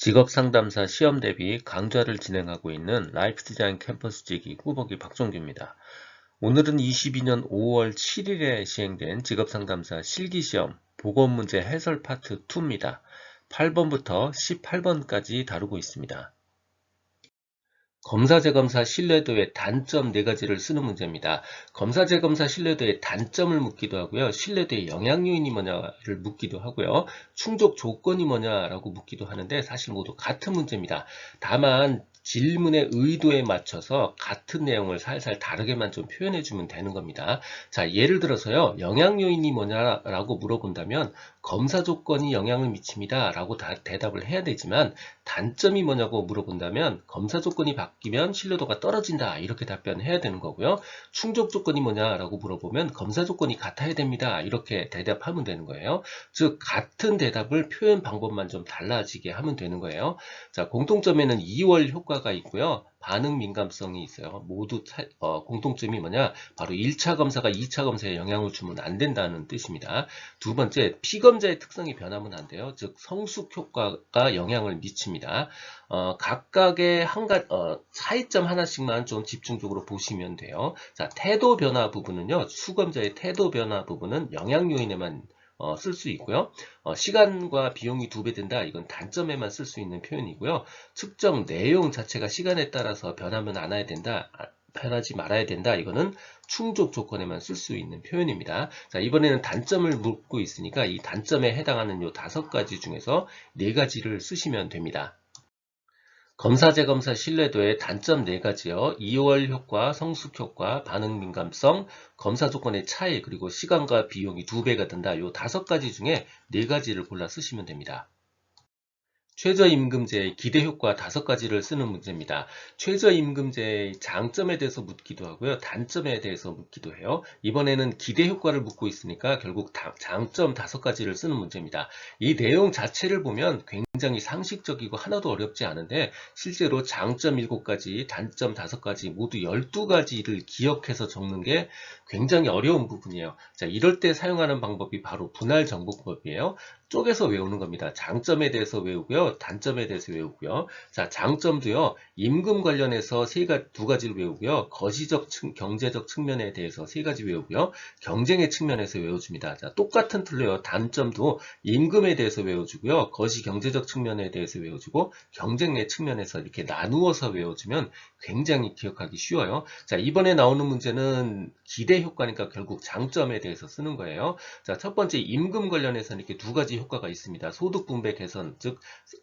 직업상담사 시험 대비 강좌를 진행하고 있는 라이프 디자인 캠퍼스 지기 꾸벅이 박종규입니다. 오늘은 22년 5월 7일에 시행된 직업상담사 실기시험 보건문제 해설 파트 2입니다. 8번부터 18번까지 다루고 있습니다. 검사 재검사 신뢰도의 단점 4가지를 쓰는 문제입니다. 검사 재검사 신뢰도의 단점을 묻기도 하고요. 신뢰도의 영향 요인이 뭐냐를 묻기도 하고요. 충족 조건이 뭐냐라고 묻기도 하는데 사실 모두 같은 문제입니다. 다만 질문의 의도에 맞춰서 같은 내용을 살살 다르게만 좀 표현해 주면 되는 겁니다. 자, 예를 들어서요. 영향 요인이 뭐냐라고 물어본다면 검사 조건이 영향을 미칩니다. 라고 대답을 해야 되지만 단점이 뭐냐고 물어본다면 검사 조건이 바뀌면 신뢰도가 떨어진다. 이렇게 답변해야 되는 거고요. 충족 조건이 뭐냐라고 물어보면 검사 조건이 같아야 됩니다. 이렇게 대답하면 되는 거예요. 즉 같은 대답을 표현 방법만 좀 달라지게 하면 되는 거예요. 자, 공통점에는 2월 효과 효과가 있고요. 반응 민감성이 있어요. 모두 차, 어, 공통점이 뭐냐? 바로 1차 검사가 2차 검사에 영향을 주면 안 된다는 뜻입니다. 두 번째, 피검자의 특성이 변하면 안 돼요. 즉 성숙 효과가 영향을 미칩니다. 어, 각각의 한 가, 어, 차이점 하나씩만 좀 집중적으로 보시면 돼요. 자, 태도 변화 부분은요. 수검자의 태도 변화 부분은 영향 요인에만 어, 쓸 수 있고요. 어, 시간과 비용이 두배 된다. 이건 단점에만 쓸 수 있는 표현이고요. 측정 내용 자체가 시간에 따라서 변하면 안 해야 된다. 아, 변하지 말아야 된다. 이거는 충족 조건에만 쓸 수 있는 표현입니다. 자, 이번에는 단점을 묻고 있으니까 이 단점에 해당하는 요 다섯 가지 중에서 네 가지를 쓰시면 됩니다. 검사 재검사 신뢰도의 단점 4가지요. 2월 효과, 성숙 효과, 반응 민감성, 검사 조건의 차이, 그리고 시간과 비용이 2배가 든다. 이 5가지 중에 4가지를 골라 쓰시면 됩니다. 최저임금제의 기대효과 다섯 가지를 쓰는 문제입니다. 최저임금제의 장점에 대해서 묻기도 하고요. 단점에 대해서 묻기도 해요. 이번에는 기대효과를 묻고 있으니까 결국 장점 다섯 가지를 쓰는 문제입니다. 이 내용 자체를 보면 굉장히 상식적이고 하나도 어렵지 않은데 실제로 장점 7가지, 단점 5가지 모두 12가지를 기억해서 적는 게 굉장히 어려운 부분이에요. 자, 이럴 때 사용하는 방법이 바로 분할 정보법이에요. 쪼개서 외우는 겁니다. 장점에 대해서 외우고요. 단점에 대해서 외우고요. 자, 장점도요. 임금 관련해서 세 가, 두 가지를 외우고요. 거시적 측, 경제적 측면에 대해서 세 가지 외우고요. 경쟁의 측면에서 외워줍니다. 자, 똑같은 틀로요. 단점도 임금에 대해서 외워주고요. 거시 경제적 측면에 대해서 외워주고 경쟁의 측면에서 이렇게 나누어서 외워주면 굉장히 기억하기 쉬워요. 자, 이번에 나오는 문제는 기대 효과니까 결국 장점에 대해서 쓰는 거예요. 자, 첫 번째 임금 관련해서는 이렇게 두 가지 효과가 있습니다. 소득 분배 개선, 즉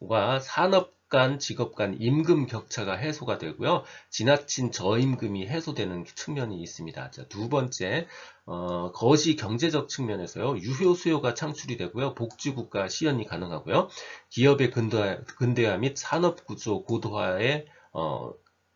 과 산업 간 직업 간 임금 격차가 해소가 되고요. 지나친 저임금이 해소되는 측면이 있습니다. 자, 두 번째, 어, 거시 경제적 측면에서요. 유효 수요가 창출이 되고요. 복지국가 시연이 가능하고요. 기업의 근대화, 근대화 및 산업 구조 고도화에 어,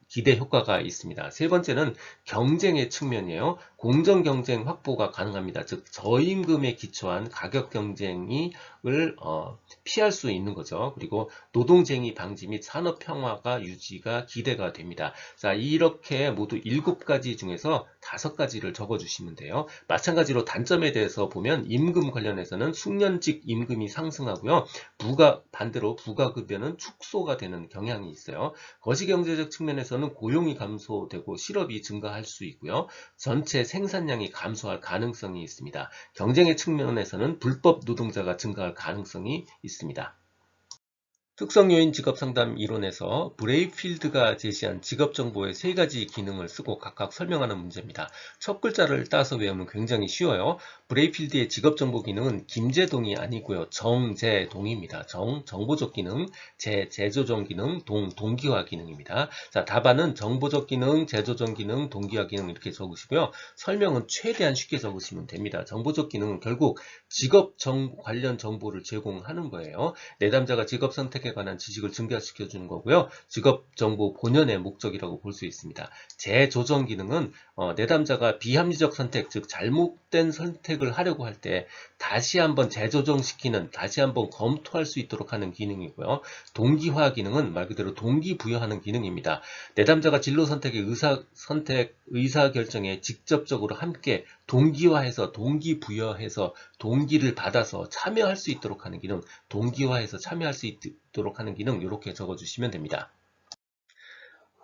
기대 효과가 있습니다. 세 번째는 경쟁의 측면이에요. 공정 경쟁 확보가 가능합니다. 즉 저임금에 기초한 가격 경쟁을 어, 피할 수 있는 거죠. 그리고 노동쟁이 방지 및 산업 평화가 유지가 기대가 됩니다. 자 이렇게 모두 7가지 중에서 5가지를 적어주시면 돼요. 마찬가지로 단점에 대해서 보면 임금 관련해서는 숙련직 임금이 상승하고요. 부가 반대로 부가급여는 축소가 되는 경향이 있어요. 거시경제적 측면에서는 고용이 감소되고 실업이 증가할 수 있고요. 전체 생산량이 감소할 가능성이 있습니다. 경쟁의 측면에서는 불법 노동자가 증가할 가능성이 있습니다. 특성요인 직업상담 이론에서 브레이필드가 제시한 직업정보의 세 가지 기능을 쓰고 각각 설명하는 문제입니다. 첫 글자를 따서 외우면 굉장히 쉬워요. 브레이필드의 직업정보 기능은 김제동이 아니고요. 정제동입니다. 정, 정보적 기능, 제, 제조정 기능, 동, 동기화 기능입니다. 자, 답안은 정보적 기능, 제조정 기능, 동기화 기능 이렇게 적으시고요. 설명은 최대한 쉽게 적으시면 됩니다. 정보적 기능은 결국 직업 정, 관련 정보를 제공하는 거예요. 내담자가 직업 선택에 관한 지식을 증가시켜 주는 거고요. 직업 정보 본연의 목적이라고 볼 수 있습니다. 재조정 기능은 어, 내담자가 비합리적 선택, 즉 잘못된 선택 을 하려고 할 때 다시 한번 재조정시키는, 다시 한번 검토할 수 있도록 하는 기능이고요. 동기화 기능은 말 그대로 동기부여하는 기능입니다. 내담자가 진로 선택의 의사 선택, 의사 결정에 직접적으로 함께 동기화해서 동기부여해서 동기를 받아서 참여할 수 있도록 하는 기능, 동기화해서 참여할 수 있도록 하는 기능 이렇게 적어주시면 됩니다.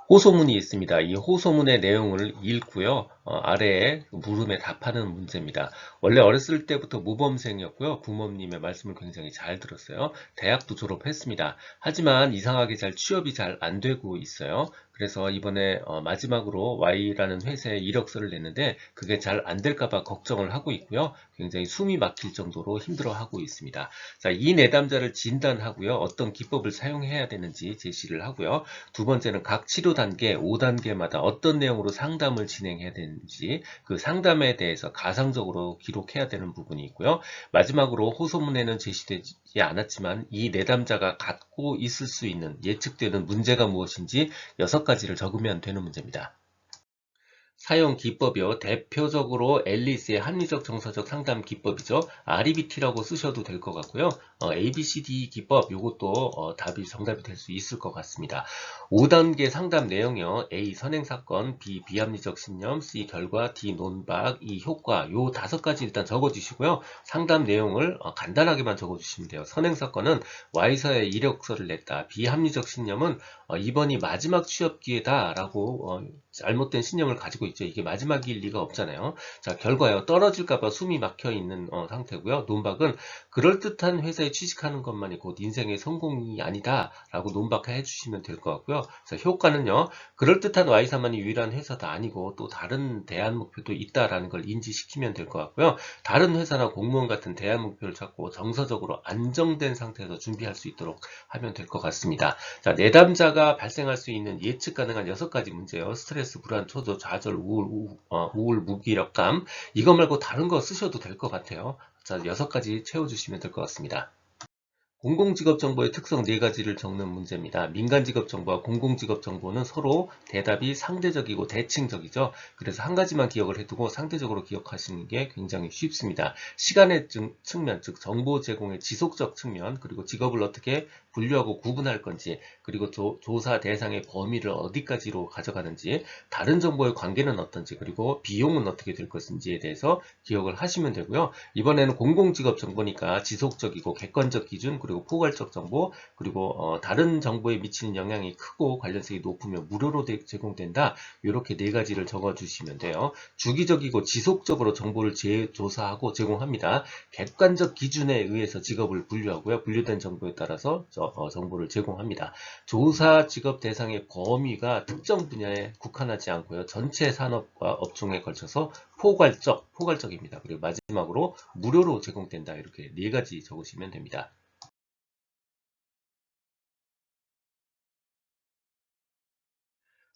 호소문이 있습니다. 이 호소문의 내용을 읽고요. 어, 아래에 물음에 답하는 문제입니다. 원래 어렸을 때부터 모범생이었고요. 부모님의 말씀을 굉장히 잘 들었어요. 대학도 졸업했습니다. 하지만 이상하게 잘 취업이 잘 안 되고 있어요. 그래서 이번에 어, 마지막으로 Y라는 회사에 이력서를 냈는데 그게 잘 안 될까봐 걱정을 하고 있고요. 굉장히 숨이 막힐 정도로 힘들어하고 있습니다. 자, 이 내담자를 진단하고요. 어떤 기법을 사용해야 되는지 제시를 하고요. 두 번째는 각 치료 단계, 5단계마다 어떤 내용으로 상담을 진행해야 되는지 그 상담에 대해서 가상적으로 기록해야 되는 부분이 있고요. 마지막으로 호소문에는 제시되지 않았지만 이 내담자가 갖고 있을 수 있는 예측되는 문제가 무엇인지 여섯 가지를 적으면 되는 문제입니다. 사용 기법이요. 대표적으로 앨리스의 합리적 정서적 상담 기법이죠. REBT라고 쓰셔도 될 것 같고요. 어, ABCD 기법 이것도 어, 답이 정답이 될 수 있을 것 같습니다. 5단계 상담 내용이요. A. 선행사건 B. 비합리적 신념 C. 결과 D. 논박 E. 효과 요 다섯 가지 일단 적어주시고요. 상담 내용을 어, 간단하게만 적어주시면 돼요. 선행사건은 Y사에 이력서를 냈다. 비합리적 신념은 어, 이번이 마지막 취업 기회다 라고 어, 잘못된 신념을 가지고 있죠. 이게 마지막일 리가 없잖아요. 자, 결과요. 떨어질까봐 숨이 막혀 있는 어, 상태고요. 논박은 그럴듯한 회사에 취직하는 것만이 곧 인생의 성공이 아니다 라고 논박해 주시면 될 것 같고요. 자, 효과는요. 그럴듯한 Y사만이 유일한 회사도 아니고 또 다른 대안 목표도 있다라는 걸 인지시키면 될 것 같고요. 다른 회사나 공무원 같은 대안 목표를 찾고 정서적으로 안정된 상태에서 준비할 수 있도록 하면 될 것 같습니다. 자, 내담자가 발생할 수 있는 예측 가능한 여섯 가지 문제요. 스트레스, 불안, 초조, 좌절, 우울, 우, 어, 우울, 무기력감 이거 말고 다른 거 쓰셔도 될 것 같아요. 자, 여섯 가지 채워주시면 될 것 같습니다. 공공직업정보의 특성 네 가지를 적는 문제입니다. 민간직업정보와 공공직업정보는 서로 대답이 상대적이고 대칭적이죠. 그래서 한 가지만 기억을 해두고 상대적으로 기억하시는 게 굉장히 쉽습니다. 시간의 측면, 즉 정보 제공의 지속적 측면, 그리고 직업을 어떻게 분류하고 구분할 건지, 그리고 조, 사 대상의 범위를 어디까지로 가져가는지, 다른 정보의 관계는 어떤지, 그리고 비용은 어떻게 될 것인지에 대해서 기억을 하시면 되고요. 이번에는 공공직업 정보니까 지속적이고 객관적 기준, 그리고 포괄적 정보, 그리고 어, 다른 정보에 미치는 영향이 크고 관련성이 높으면 무료로 제공된다. 이렇게 네 가지를 적어주시면 돼요. 주기적이고 지속적으로 정보를 재조사하고 제공합니다. 객관적 기준에 의해서 직업을 분류하고요. 분류된 정보에 따라서 저, 어, 정보를 제공합니다. 조사 직업 대상의 범위가 특정 분야에 국한하지 않고요. 전체 산업과 업종에 걸쳐서 포괄적, 포괄적입니다. 그리고 마지막으로 무료로 제공된다. 이렇게 네 가지 적으시면 됩니다.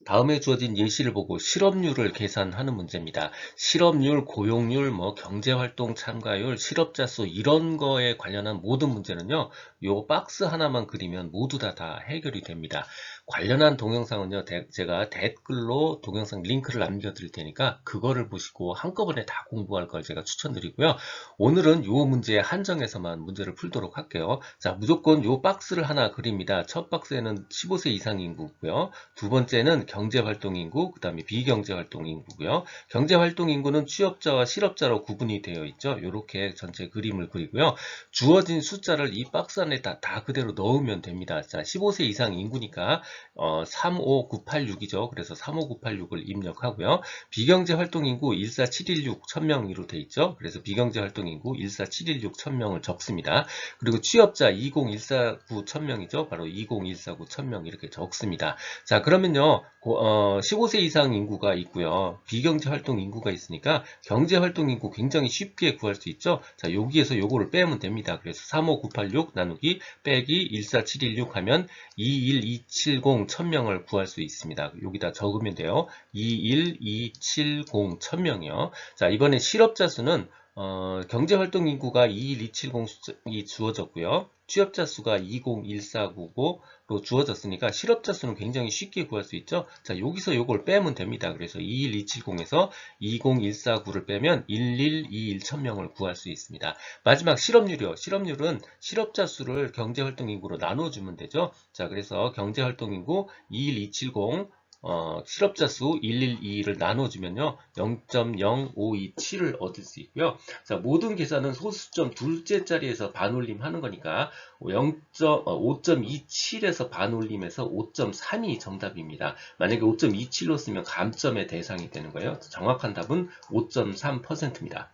다음에 주어진 예시를 보고 실업률을 계산하는 문제입니다. 실업률, 고용률, 뭐 경제활동 참가율, 실업자 수 이런 거에 관련한 모든 문제는요. 요 박스 하나만 그리면 모두 다 다 해결이 됩니다. 관련한 동영상은요. 대, 제가 댓글로 동영상 링크를 남겨드릴 테니까 그거를 보시고 한꺼번에 다 공부할 걸 제가 추천드리고요. 오늘은 요 문제에 한정해서만 문제를 풀도록 할게요. 자, 무조건 요 박스를 하나 그립니다. 첫 박스에는 15세 이상 인구고요. 두 번째는 경제활동 인구, 그 다음에 비경제활동 인구고요. 경제활동 인구는 취업자와 실업자로 구분이 되어 있죠. 이렇게 전체 그림을 그리고요. 주어진 숫자를 이 박스 안에 다, 다 그대로 넣으면 됩니다. 자, 15세 이상 인구니까 어, 35986이죠. 그래서 35986을 입력하고요. 비경제 활동 인구 14716 1000명으로 되어 있죠. 그래서 비경제 활동 인구 14716 1000명을 적습니다. 그리고 취업자 20149 1000명이죠. 바로 20149 1000명 이렇게 적습니다. 자, 그러면요. 어, 15세 이상 인구가 있고요. 비경제 활동 인구가 있으니까 경제 활동 인구 굉장히 쉽게 구할 수 있죠. 자, 여기에서 요거를 빼면 됩니다. 그래서 35986 나누기 빼기 14716 하면 21270 1000명을 구할 수 있습니다. 여기다 적으면 돼요. 21270 1000명이요. 자, 이번에 실업자 수는 어, 경제활동 인구가 21270이 주어졌고요. 취업자 수가 20149고 로 주어졌으니까 실업자 수는 굉장히 쉽게 구할 수 있죠. 자, 여기서 요걸 빼면 됩니다. 그래서 21270에서 20149를 빼면 1121 1000명을 구할 수 있습니다. 마지막 실업률이요. 실업률은 실업자 수를 경제활동 인구로 나눠주면 되죠. 자, 그래서 경제활동 인구 21270 어, 실업자 수 112를 나눠주면요. 0.0527을 얻을 수 있고요. 자, 모든 계산은 소수점 둘째 자리에서 반올림 하는 거니까 0.5.27에서 반올림에서 5.3이 정답입니다. 만약에 5.27로 쓰면 감점의 대상이 되는 거예요. 정확한 답은 5.3%입니다.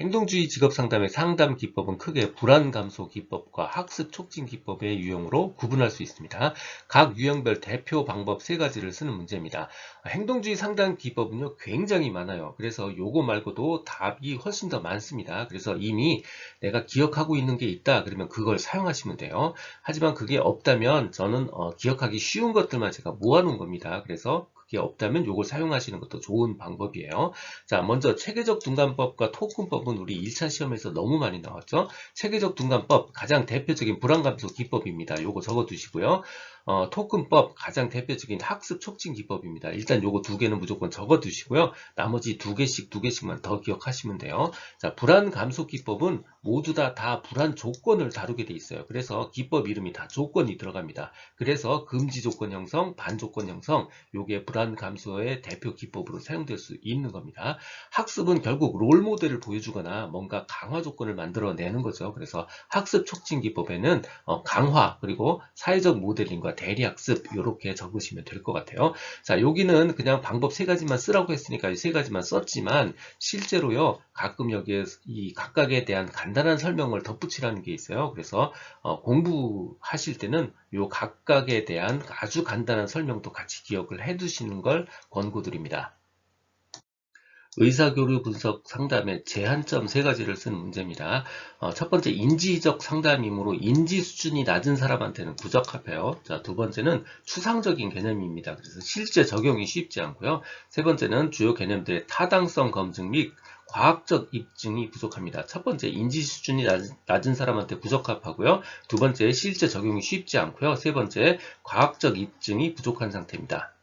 행동주의 직업상담의 상담 기법은 크게 불안 감소 기법과 학습 촉진 기법의 유형으로 구분할 수 있습니다. 각 유형별 대표 방법 세 가지를 쓰는 문제입니다. 행동주의 상담 기법은요 굉장히 많아요. 그래서 요거 말고도 답이 훨씬 더 많습니다. 그래서 이미 내가 기억하고 있는 게 있다 그러면 그걸 사용하시면 돼요. 하지만 그게 없다면 저는 어, 기억하기 쉬운 것들만 제가 모아놓은 겁니다. 그래서 그 게 없다면 이걸 사용하시는 것도 좋은 방법이에요. 자, 먼저 체계적 둔감법과 토큰법은 우리 1차 시험에서 너무 많이 나왔죠. 체계적 둔감법 가장 대표적인 불안감소 기법입니다. 요거 적어 두시고요. 어, 토큰법 가장 대표적인 학습 촉진 기법입니다. 일단 요거 두 개는 무조건 적어 두시고요. 나머지 두 개씩 두 개씩만 더 기억하시면 돼요. 자, 불안 감소 기법은 모두 다, 다 불안 조건을 다루게 돼 있어요. 그래서 기법 이름이 다 조건이 들어갑니다. 그래서 금지 조건 형성, 반조건 형성, 요게 불안 감소의 대표 기법으로 사용될 수 있는 겁니다. 학습은 결국 롤 모델을 보여주거나 뭔가 강화 조건을 만들어내는 거죠. 그래서 학습 촉진 기법에는 어, 강화 그리고 사회적 모델링과 대리학습 이렇게 적으시면 될 것 같아요. 자 여기는 그냥 방법 세 가지만 쓰라고 했으니까 이 세 가지만 썼지만 실제로요 가끔 여기에 이 각각에 대한 간단한 설명을 덧붙이라는 게 있어요. 그래서 어, 공부하실 때는 요 각각에 대한 아주 간단한 설명도 같이 기억을 해 두시는 걸 권고드립니다. 의사교류 분석 상담의 제한점 세 가지를 쓴 문제입니다. 어, 첫 번째 인지적 상담이므로 인지 수준이 낮은 사람한테는 부적합해요. 자, 두 번째는 추상적인 개념입니다. 그래서 실제 적용이 쉽지 않고요. 세 번째는 주요 개념들의 타당성 검증 및 과학적 입증이 부족합니다. 첫 번째 인지 수준이 낮은 사람한테 부적합하고요. 두 번째 실제 적용이 쉽지 않고요. 세 번째 과학적 입증이 부족한 상태입니다.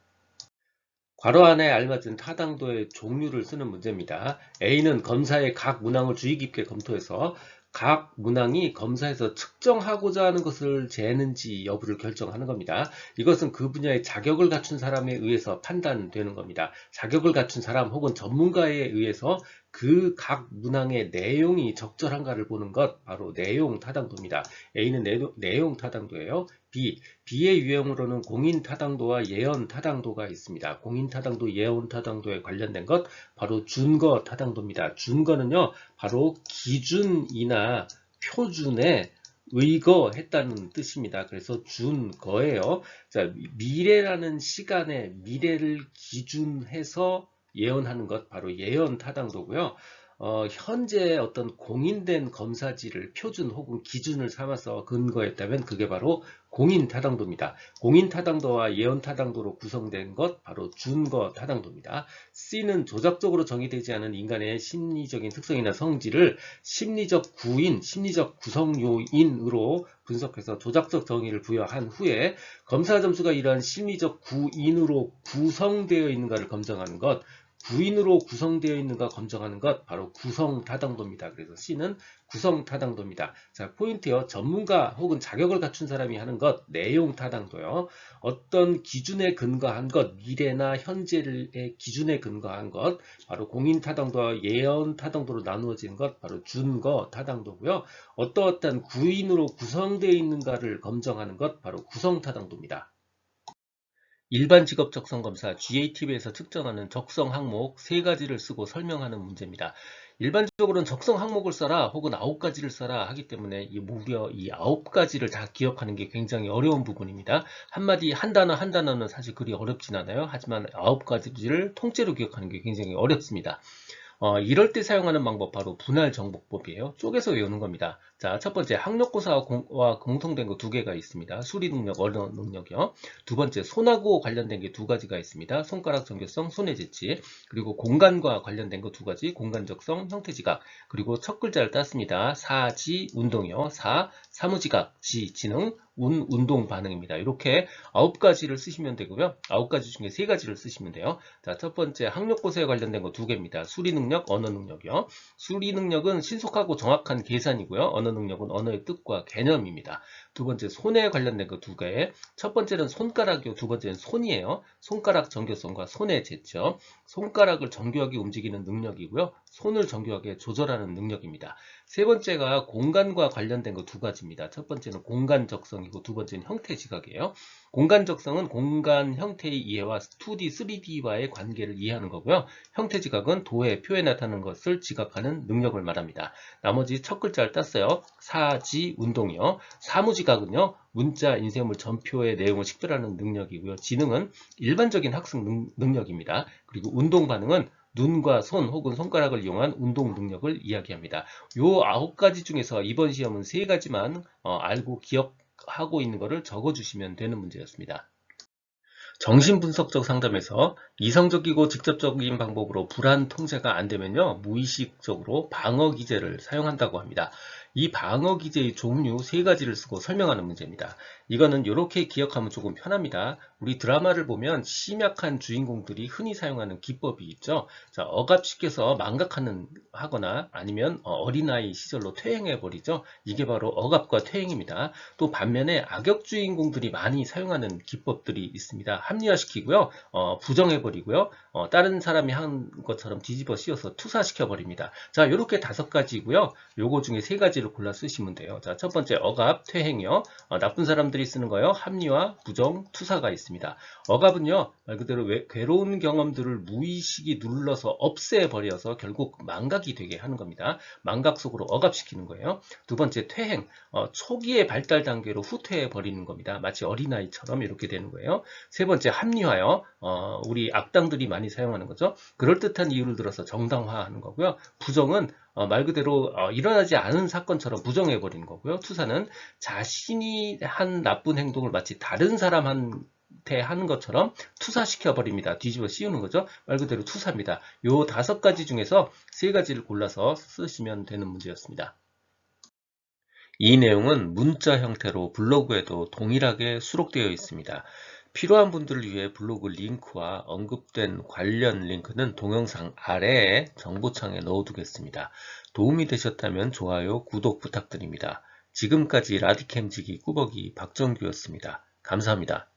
괄호 안에 알맞은 타당도의 종류를 쓰는 문제입니다. A는 검사의 각 문항을 주의 깊게 검토해서 각 문항이 검사에서 측정하고자 하는 것을 재는지 여부를 결정하는 겁니다. 이것은 그 분야의 자격을 갖춘 사람에 의해서 판단되는 겁니다. 자격을 갖춘 사람 혹은 전문가에 의해서 그 각 문항의 내용이 적절한가를 보는 것 바로 내용 타당도입니다. A는 내용 타당도예요. B, B의 유형으로는 공인 타당도와 예언 타당도가 있습니다. 공인 타당도, 예언 타당도에 관련된 것 바로 준거 타당도입니다. 준거는요, 바로 기준이나 표준에 의거했다는 뜻입니다. 그래서 준 거예요. 자, 미래라는 시간에 미래를 기준해서 예언하는 것 바로 예언 타당도고요. 어, 현재 어떤 공인된 검사지를 표준 혹은 기준을 삼아서 근거했다면 그게 바로 공인 타당도입니다. 공인 타당도와 예언 타당도로 구성된 것 바로 준거 타당도입니다. C는 조작적으로 정의되지 않은 인간의 심리적인 특성이나 성질을 심리적 구인, 심리적 구성 요인으로 분석해서 조작적 정의를 부여한 후에 검사 점수가 이러한 심리적 구인으로 구성되어 있는가를 검증하는 것 부인으로 구성되어 있는가 검증하는 것 바로 구성 타당도입니다. 그래서 C는 구성 타당도입니다. 자 포인트요. 전문가 혹은 자격을 갖춘 사람이 하는 것 내용 타당도요. 어떤 기준에 근거한 것 미래나 현재의 기준에 근거한 것 바로 공인 타당도와 예언 타당도로 나누어진 것 바로 준거 타당도고요. 어떠어떤 구인으로 구성되어 있는가를 검증하는 것 바로 구성 타당도입니다. 일반 직업 적성 검사 GATB에서 측정하는 적성 항목 세 가지를 쓰고 설명하는 문제입니다. 일반적으로는 적성 항목을 써라 혹은 아홉 가지를 써라 하기 때문에 이 무려 이 아홉 가지를 다 기억하는 게 굉장히 어려운 부분입니다. 한마디 한 단어 한 단어는 사실 그리 어렵진 않아요. 하지만 아홉 가지를 통째로 기억하는 게 굉장히 어렵습니다. 어, 이럴 때 사용하는 방법 바로 분할 정복법이에요. 쪼개서 외우는 겁니다. 자, 첫 번째 학력고사와 공, 공통된 거 두 개가 있습니다. 수리 능력, 언어 능력이요. 두 번째 손하고 관련된 게 두 가지가 있습니다. 손가락 정교성, 손의 재치. 그리고 공간과 관련된 거 두 가지, 공간적성, 형태지각. 그리고 첫 글자를 땄습니다. 사지, 운동이요. 사, 사무지각, 지, 지능, 운, 운동 반응입니다. 이렇게 아홉 가지를 쓰시면 되고요. 아홉 가지 중에 세 가지를 쓰시면 돼요. 자, 첫 번째 학력고사에 관련된 거 두 개입니다. 수리 능력, 언어 능력이요. 수리 능력은 신속하고 정확한 계산이고요. 언어 능력은 언어의 뜻과 개념입니다. 두 번째 손에 관련된 거 두 개. 첫 번째는 손가락이고 두 번째는 손이에요. 손가락 정교성과 손의 제점. 손가락을 정교하게 움직이는 능력이고요. 손을 정교하게 조절하는 능력입니다. 세 번째가 공간과 관련된 거 두 가지입니다. 첫 번째는 공간 적성이고 두 번째는 형태 지각이에요. 공간 적성은 공간 형태의 이해와 2D, 3D와의 관계를 이해하는 거고요. 형태 지각은 도해, 표에 나타나는 것을 지각하는 능력을 말합니다. 나머지 첫 글자를 땄어요. 사지, 운동이요. 사무 지각은요. 문자, 인쇄물, 전표의 내용을 식별하는 능력이고요. 지능은 일반적인 학습 능, lực 입니다 그리고 운동 반응은 눈과 손 혹은 손가락을 이용한 운동 능력을 이야기합니다. 요 아홉 가지 중에서 이번 시험은 세 가지만 어, 알고 기억하고 있는 것을 적어주시면 되는 문제였습니다. 정신분석적 상담에서 이성적이고 직접적인 방법으로 불안 통제가 안 되면요 무의식적으로 방어 기제를 사용한다고 합니다. 이 방어 기제의 종류 세 가지를 쓰고 설명하는 문제입니다. 이거는 이렇게 기억하면 조금 편합니다. 우리 드라마를 보면 심약한 주인공들이 흔히 사용하는 기법이 있죠. 자, 억압시켜서 망각하는 하거나 아니면 어, 어린아이 시절로 퇴행해 버리죠. 이게 바로 억압과 퇴행입니다. 또 반면에 악역 주인공들이 많이 사용하는 기법들이 있습니다. 합리화시키고요. 어, 부정해 버리고요. 어, 다른 사람이 한 것처럼 뒤집어 씌워서 투사시켜 버립니다. 자, 이렇게 다섯 가지고요. 요거 중에 세 가지 가지를 골라 쓰시면 돼요. 자, 첫 번째 억압, 퇴행이요. 어, 나쁜 사람들이 쓰는 거요. 합리화, 부정, 투사가 있습니다. 억압은요. 말 그대로 외, 괴로운 경험들을 무의식이 눌러서 없애버려서 결국 망각이 되게 하는 겁니다. 망각 속으로 억압시키는 거예요. 두 번째 퇴행, 어, 초기의 발달 단계로 후퇴해 버리는 겁니다. 마치 어린아이처럼 이렇게 되는 거예요. 세 번째 합리화요. 어, 우리 악당들이 많이 사용하는 거죠. 그럴듯한 이유를 들어서 정당화하는 거고요. 부정은 어, 말 그대로 어, 일어나지 않은 사건처럼 부정해 버리는 거고요. 투사는 자신이 한 나쁜 행동을 마치 다른 사람한테 하는 것처럼 투사시켜 버립니다. 뒤집어 씌우는 거죠. 말 그대로 투사입니다. 요 다섯 가지 중에서 세 가지를 골라서 쓰시면 되는 문제였습니다. 이 내용은 문자 형태로 블로그에도 동일하게 수록되어 있습니다. 필요한 분들을 위해 블로그 링크와 언급된 관련 링크는 동영상 아래에 정보창에 넣어두겠습니다. 도움이 되셨다면 좋아요, 구독 부탁드립니다. 지금까지 라디캠지기 꾸벅이 박정규였습니다. 감사합니다.